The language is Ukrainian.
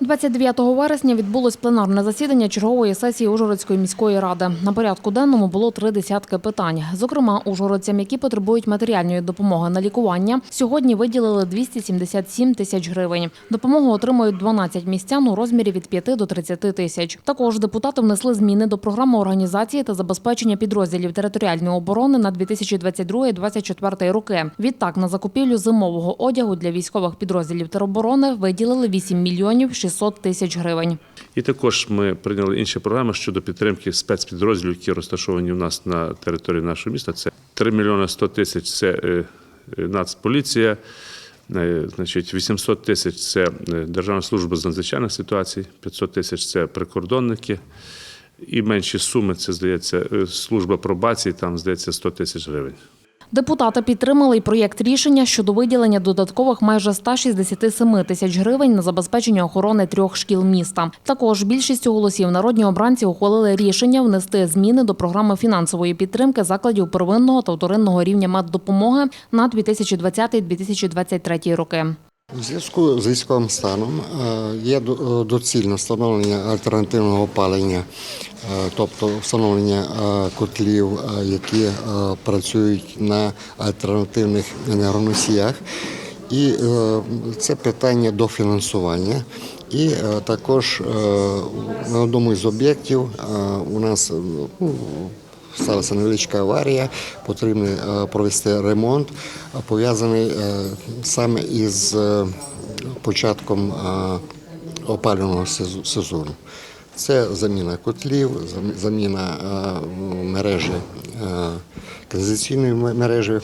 29 вересня відбулось пленарне засідання чергової сесії Ужгородської міської ради. На порядку денному було три десятки питань. Зокрема, ужгородцям, які потребують матеріальної допомоги на лікування, сьогодні виділили 277 тисяч гривень. Допомогу отримують 12 містян у розмірі від 5 до 30 тисяч. Також депутати внесли зміни до програми організації та забезпечення підрозділів територіальної оборони на 2022-2024 роки. Відтак на закупівлю зимового одягу для військових підрозділів тероборони виділили 8 мільйонів 600 тисяч гривень. І також ми прийняли інші програми щодо підтримки спецпідрозділів, які розташовані у нас на території нашого міста. Це 3 мільйони 100 тисяч це е, е, Нацполіція, е, значить, 800 тисяч це Державна служба з надзвичайних ситуацій, 500 тисяч це прикордонники. І менші суми це здається служба пробації, там здається 100 тисяч гривень. Депутати підтримали й проєкт рішення щодо виділення додаткових майже 167 тисяч гривень на забезпечення охорони трьох шкіл міста. Також більшістю голосів народні обранці ухвалили рішення внести зміни до програми фінансової підтримки закладів первинного та вторинного рівня меддопомоги на 2020-2023 роки. У зв'язку з військовим станом е, є до- доцільно встановлення альтернативного опалення, е, тобто встановлення е, котлів, е, які е, працюють на альтернативних енергоносіях. І е, це питання дофінансування. І е, також е, на одному із об'єктів е, у нас е, ну, сталася невеличка аварія, потрібно е, провести ремонт, е, пов'язаний е, саме із початком опалювального сезону. Це заміна котлів, заміна мережі, каналізаційної мережі.